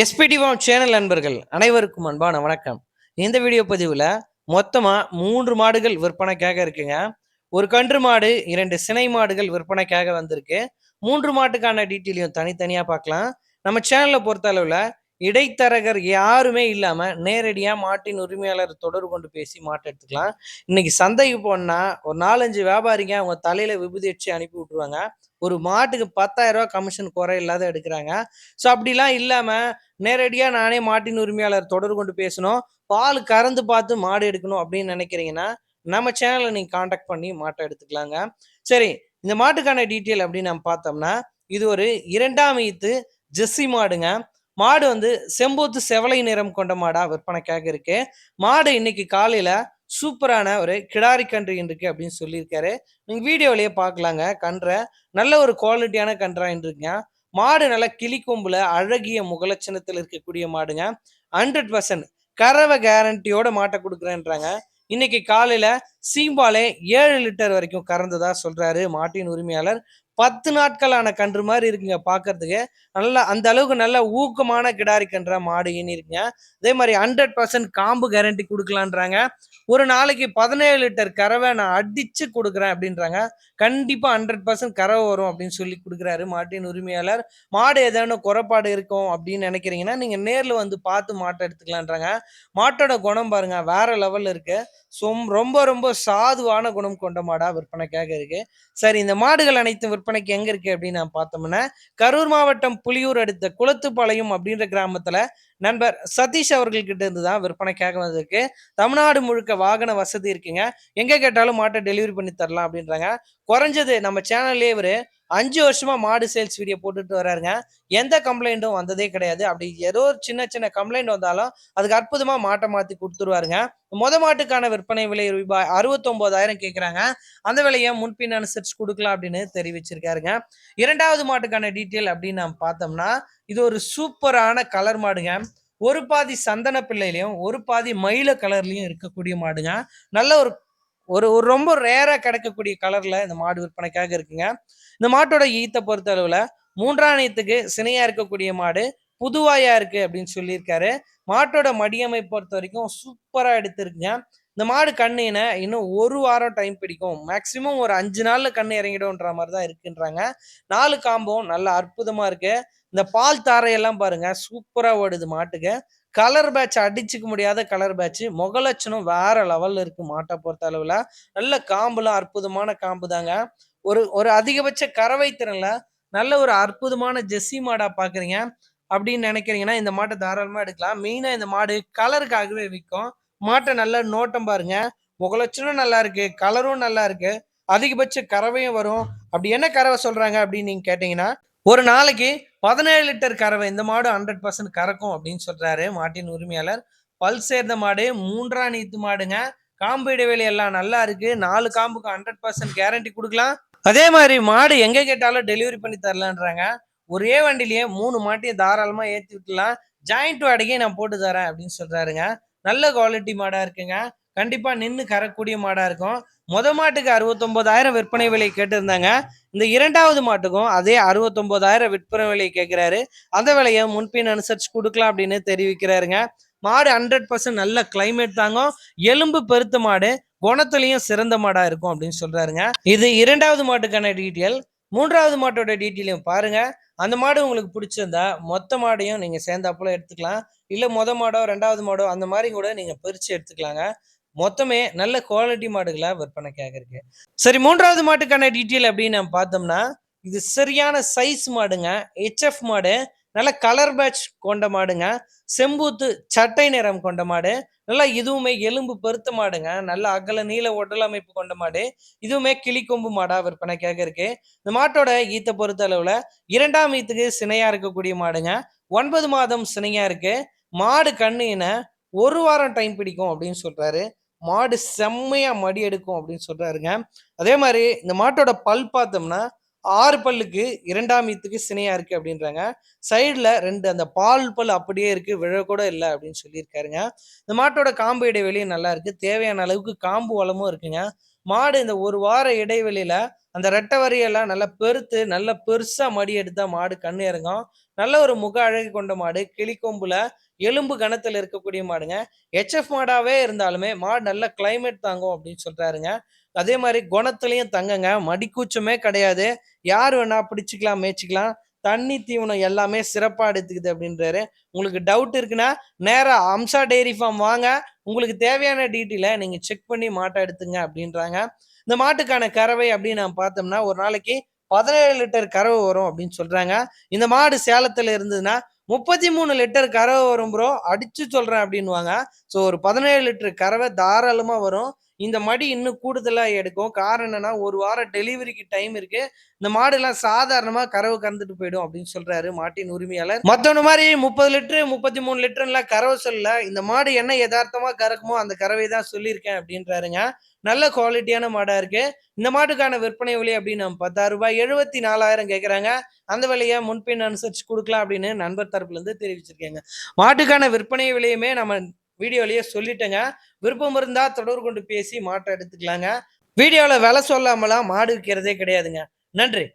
எஸ்பிடிவாம் channel நண்பர்கள் அனைவருக்கும் அன்பான வணக்கம். இந்த வீடியோ பதிவில் மொத்தமாக மூன்று மாடுகள் விற்பனைக்காக இருக்குங்க. ஒரு கன்று மாடு இரண்டு சினை மாடுகள் விற்பனைக்காக வந்திருக்கு. மூன்று மாட்டுக்கான டீட்டெயிலையும் தனித்தனியாக பார்க்கலாம். நம்ம சேனலை பொறுத்த அளவில் இடைத்தரகர் யாருமே இல்லாமல் நேரடியாக மாட்டின் உரிமையாளர் தொடர்பு கொண்டு பேசி மாட்டை எடுத்துக்கலாம். இன்னைக்கு சந்தைக்கு போனால் ஒரு நாலஞ்சு வியாபாரிங்க அவங்க தலையில் விபூதி வச்சு அனுப்பி விட்ருவாங்க ஒரு மாட்டுக்கு பத்தாயிரம் ரூபா கமிஷன் குறை இல்லாத எடுக்கிறாங்க. ஸோ அப்படிலாம் இல்லாமல் நேரடியாக நானே மாட்டின் உரிமையாளர் தொடர்பு கொண்டு பேசணும். பால் கறந்து பார்த்து மாடு எடுக்கணும் அப்படின்னு நினைக்கிறீங்கன்னா நம்ம சேனலை நீங்கள் காண்டாக்ட் பண்ணி மாட்டை எடுத்துக்கலாங்க. சரி இந்த மாட்டுக்கான டீட்டெயில் அப்படின்னு நம்ம பார்த்தோம்னா இது ஒரு இரண்டாம் ஈத்து ஜெஸ்ஸி மாடுங்க. மாடு வந்து செம்பூத்து செவலை நிறம் கொண்ட மாடா விற்பனைக்காக இருக்கு. மாடு இன்னைக்கு காலையில சூப்பரான ஒரு கிடாரி கன்று இருக்கு அப்படின்னு சொல்லியிருக்காரு. நீங்க வீடியோலயே பார்க்கலாங்க. கன்றை நல்ல ஒரு குவாலிட்டியான கன்றா இருக்குங்க மாடு நல்ல கிளிக்கொம்புல அழகிய முகலட்சணத்தில் இருக்கக்கூடிய மாடுங்க. ஹண்ட்ரட் பர்சன்ட் கறவை கேரண்டியோட மாட்டை கொடுக்குறேன்றாங்க. இன்னைக்கு காலையில சீம்பாலே ஏழு லிட்டர் வரைக்கும் கறந்ததா சொல்றாரு மாட்டின் உரிமையாளர். பத்து நாட்களான கன்று மாதிரி இருக்குங்க பார்க்கறதுக்கு நல்லா அந்த அளவுக்கு நல்ல ஊக்கமான கிடாரி கன்ற மாடு ஈனி இருக்குங்க அதே மாதிரி ஹண்ட்ரட் பர்சன்ட் காம்பு கேரண்டி கொடுக்கலான்றாங்க. ஒரு நாளைக்கு பதினேழு லிட்டர் கறவை நான் அடிச்சு கொடுக்குறேன் அப்படின்றாங்க. கண்டிப்பா ஹண்ட்ரட் பர்சன்ட் கறவை வரும் அப்படின்னு சொல்லி கொடுக்குறாரு மாட்டின் உரிமையாளர். மாடு ஏதேனும் குறைபாடு இருக்கும் அப்படின்னு நினைக்கிறீங்கன்னா நீங்க நேர்ல வந்து பார்த்து மாட்டை எடுத்துக்கலான்றாங்க. மாட்டோட குணம் பாருங்க வேற லெவல்ல இருக்கு. ரொம்ப ரொம்ப சாதுவான குணம் கொண்ட மாடா விற்பனைக்காக இருக்கு. சரி இந்த மாடுகள் அனைத்தும் விற்பனைக்கு எங்க இருக்கு அப்படின்னு நான் பார்த்தோம்னா கரூர் மாவட்டம் புலியூர் அடுத்த குளத்துப்பாளையம் அப்படின்ற கிராமத்துல நண்பர் சதீஷ் அவர்கள்கிட்ட இருந்து தான் விற்பனைக்காக வந்திருக்கு. தமிழ்நாடு முழுக்க வாகன வசதி இருக்குங்க. எங்கே கேட்டாலும் மாட்டை டெலிவரி பண்ணி தரலாம் அப்படின்றாங்க. குறைஞ்சது நம்ம சேனல்லே இவர் அஞ்சு வருஷமா மாடு சேல்ஸ் வீடியோ போட்டுட்டு வர்றாருங்க எந்த கம்ப்ளைண்ட்டும் வந்ததே கிடையாது. அப்படி ஏதோ ஒரு சின்ன சின்ன கம்ப்ளைண்ட் வந்தாலும் அதுக்கு அற்புதமா மாட்டை மாத்தி கொடுத்துருவாருங்க. மொத மாட்டுக்கான விற்பனை விலை ரூபாய் அறுபத்தொன்பதாயிரம் கேட்குறாங்க அந்த விலையை முன்பின் அனுசரிச்சு கொடுக்கலாம் அப்படின்னு தெரிவிச்சிருக்காருங்க. இரண்டாவது மாட்டுக்கான டீட்டெயில் அப்படின்னு நம்ம பார்த்தோம்னா இது ஒரு சூப்பரான கலர் மாடுங்க. ஒரு பாதி சந்தன பிள்ளையிலையும் ஒரு பாதி மயில கலர்லயும் இருக்கக்கூடிய மாடுங்க. நல்ல ஒரு ஒரு ஒரு ரொம்ப ரேரா கிடைக்கக்கூடிய கலர்ல இந்த மாடு விற்பனைக்காக இருக்குங்க. இந்த மாட்டோட ஈத்தை பொறுத்த அளவில் மூன்றாணியத்துக்கு சினையாக சினையா இருக்கக்கூடிய மாடு புதுவாயா இருக்கு அப்படின்னு சொல்லியிருக்காரு. மாட்டோட மடியமை பொறுத்த வரைக்கும் சூப்பராக எடுத்திருக்குங்க. இந்த மாடு கண்ணினை இன்னும் ஒரு வாரம் டைம் பிடிக்கும். மேக்சிமம் ஒரு அஞ்சு நாளில் கண்ணு இறங்கிடும்ன்ற மாதிரி தான் இருக்குன்றாங்க. நாலு காம்பும் நல்ல அற்புதமாக இருக்கு. இந்த பால் தாரையெல்லாம் பாருங்க சூப்பராக ஓடுது மாட்டுக்கு. கலர் பேட்ச் அடிச்சுக்க முடியாத கலர் பேட்ச் முகலட்சணம் வேற லெவலில் இருக்கு மாட்டை பொறுத்த அளவில். நல்ல காம்புலாம் அற்புதமான காம்பு தாங்க ஒரு ஒரு அதிகபட்ச கறவை திறனில் நல்ல ஒரு அற்புதமான ஜெஸ்ஸி மாடா பார்க்குறீங்க அப்படின்னு நினைக்கிறீங்கன்னா இந்த மாட்டை தாராளமாக எடுக்கலாம். மெயினாக இந்த மாடு கலருக்காகவே விற்கும். மாட்டை நல்ல நோட்டம் பாருங்க. முகலட்சணம் நல்லா இருக்கு கலரும் நல்லா இருக்கு. அதிகபட்ச கறவையும் வரும். அப்படி என்ன கறவை சொல்றாங்க அப்படின்னு நீங்க கேட்டீங்கன்னா ஒரு நாளைக்கு பதினேழு லிட்டர் கறவை இந்த மாடு ஹண்ட்ரட் பர்சன்ட் கறக்கும் அப்படின்னு சொல்றாரு மாட்டின் உரிமையாளர். பல் சேர்ந்த மாடு மூன்றாம் நீத்து மாடுங்க. காம்பு இடைவெளி எல்லாம் நல்லா இருக்கு. நாலு காம்புக்கு ஹண்ட்ரட் பர்சன்ட் கேரண்டி கொடுக்கலாம். அதே மாதிரி மாடு எங்க கேட்டாலும் டெலிவரி பண்ணி தரலான்றாங்க. ஒரே வண்டிலேயே மூணு மாட்டையும் தாராளமா ஏத்தி விட்டுலாம் ஜாயிண்ட் வாடகையை நான் போட்டு தரேன் அப்படின்னு சொல்றாருங்க. நல்ல குவாலிட்டி மாடாக இருக்குங்க. கண்டிப்பாக நின்று கறக்கூடிய மாடாக இருக்கும். மொத மாட்டுக்கு அறுபத்தொம்போதாயிரம் விற்பனை விலை கேட்டிருந்தாங்க. இந்த இரண்டாவது மாட்டுக்கும் அதே அறுபத்தொம்போதாயிரம் விற்பனை விலை கேட்குறாரு. அந்த விலையை முன்பின் அனுசரிச்சு கொடுக்கலாம் அப்படின்னு தெரிவிக்கிறாருங்க. மாடு ஹண்ட்ரட் பர்சன்ட் நல்ல கிளைமேட் தாங்கும். எலும்பு பெருத்த மாடு குணத்துலையும் சிறந்த மாடாக இருக்கும் அப்படின்னு சொல்கிறாருங்க இது இரண்டாவது மாட்டுக்கான டீட்டெயில் மூன்றாவது மாட்டோட டீட்டெயிலையும் பாருங்கள் அந்த மாடு உங்களுக்கு பிடிச்சிருந்தா மொத்த மாடையும் நீங்கள் சேர்ந்தாப்புல எடுத்துக்கலாம். இல்லை மொத மாடோ ரெண்டாவது மாடோ அந்த மாதிரி கூட நீங்கள் பிரித்து எடுத்துக்கலாங்க. மொத்தமே நல்ல குவாலிட்டி மாடுகளை விற்பனைக்காக இருக்கு. சரி மூன்றாவது மாட்டுக்கான டீட்டெயில் அப்படின்னு நம்ம பார்த்தோம்னா இது சரியான சைஸ் மாடுங்க. ஹெச்எஃப் மாடு. நல்ல கலர் பேட்ச் கொண்ட மாடுங்க. செம்பூத்து சட்டை நிறம் கொண்ட மாடு. நல்லா இதுவுமே எலும்பு பருத்த மாடுங்க. நல்ல அகல நீல உடல் அமைப்பு கொண்ட மாடு. இதுவுமே கிளிக்கொம்பு மாடா விற்பனைக்காக இருக்கு. இந்த மாட்டோட ஈத்தை பொறுத்த அளவுல இரண்டாம் ஈத்துக்கு சினையா இருக்கக்கூடிய மாடுங்க. ஒன்பது மாதம் சினையா இருக்கு. மாடு கண்ணின ஒரு வாரம் டைம் பிடிக்கும் அப்படின்னு சொல்றாரு. மாடு செம்மையா மடி எடுக்கும் அப்படின்னு சொல்றாருங்க. அதே மாதிரி இந்த மாட்டோட பல் பார்த்தோம்னா ஆறு பல்லுக்கு இரண்டாம் ஈத்துக்கு சினையா இருக்கு அப்படின்றாங்க. சைடில் ரெண்டு அந்த பால் பல் அப்படியே இருக்கு விழக்கூட இல்லை அப்படின்னு சொல்லியிருக்காருங்க. இந்த மாட்டோட காம்பு இடைவெளியும் நல்லா இருக்கு. தேவையான அளவுக்கு காம்பு வளமும் இருக்குங்க. மாடு இந்த ஒரு வார இடைவெளியில அந்த ரெட்டை வரியெல்லாம் நல்லா பெருத்து நல்லா பெருசா மடி எடுத்தா மாடு கண்ணு இறங்கும். நல்ல ஒரு முக அழகு கொண்ட மாடு. கிளிக்கொம்புல எலும்பு கணத்துல இருக்கக்கூடிய மாடுங்க. ஹெச்எஃப் மாடாவே இருந்தாலுமே மாடு நல்ல கிளைமேட் தாங்கும் அப்படின்னு சொல்றாருங்க. அதே மாதிரி குணத்துலையும் தங்கங்க. மடிக்கூச்சமே கிடையாது. யார் வேணா பிடிச்சிக்கலாம் மேய்ச்சிக்கலாம். தண்ணி தீவனம் எல்லாமே சிறப்பாக எடுத்துக்குது அப்படின்றாரு. உங்களுக்கு டவுட் இருக்குன்னா நேராக அம்சா டெய்ரி ஃபார்ம் வாங்க. உங்களுக்கு தேவையான டீட்டெயிலை நீங்கள் செக் பண்ணி மாட்டை எடுத்துங்க அப்படின்றாங்க. இந்த மாட்டுக்கான கறவை அப்படின்னு நான் பார்த்தோம்னா ஒரு நாளைக்கு பதினேழு லிட்டர் கறவை வரும் அப்படின்னு சொல்கிறாங்க இந்த மாடு சேலத்தில் இருந்ததுன்னா முப்பத்தி மூணு லிட்டர் கறவை வரும் ப்ரோ அடிச்சு சொல்கிறேன் அப்படின்னுவாங்க. ஸோ ஒரு பதினேழு லிட்டர் கறவை தாராளமாக வரும். இந்த மடி இன்னும் கூடுதலாக எடுக்கும். காரணம் என்னன்னா ஒரு வாரம் டெலிவரிக்கு டைம் இருக்கு. இந்த மாடுலாம் சாதாரணமாக கறவை கறந்துட்டு போயிடும் அப்படின்னு சொல்றாரு மாட்டின் உரிமையாளர். மத்தவன மாதிரி முப்பது லிட்டரு முப்பத்தி மூணு லிட்டர்லாம் கறவை சொல்லல. இந்த மாடு என்ன யதார்த்தமாக கறக்குமோ அந்த கறவை தான் சொல்லியிருக்கேன் அப்படின்றாருங்க. நல்ல குவாலிட்டியான மாடா இருக்கு. இந்த மாட்டுக்கான விற்பனை விலை அப்படின்னு நம்ம பத்தாயிரம் ரூபாய் எழுபத்தி நாலாயிரம் கேட்குறாங்க அந்த விலையை முன்பின் அனுசரிச்சு கொடுக்கலாம் அப்படின்னு நண்பர் தரப்புலேருந்து தெரிவிச்சிருக்கேங்க. மாட்டுக்கான விற்பனை விலையுமே நம்ம வீடியோலயே சொல்லிட்டேங்க. விருப்பம் இருந்தா தொடர்பு கொண்டு பேசி மாற்றம் எடுத்துக்கலாங்க. வீடியோவில் விலை சொல்லாமலாம் மாடு விற்கிறதே கிடையாதுங்க. நன்றி.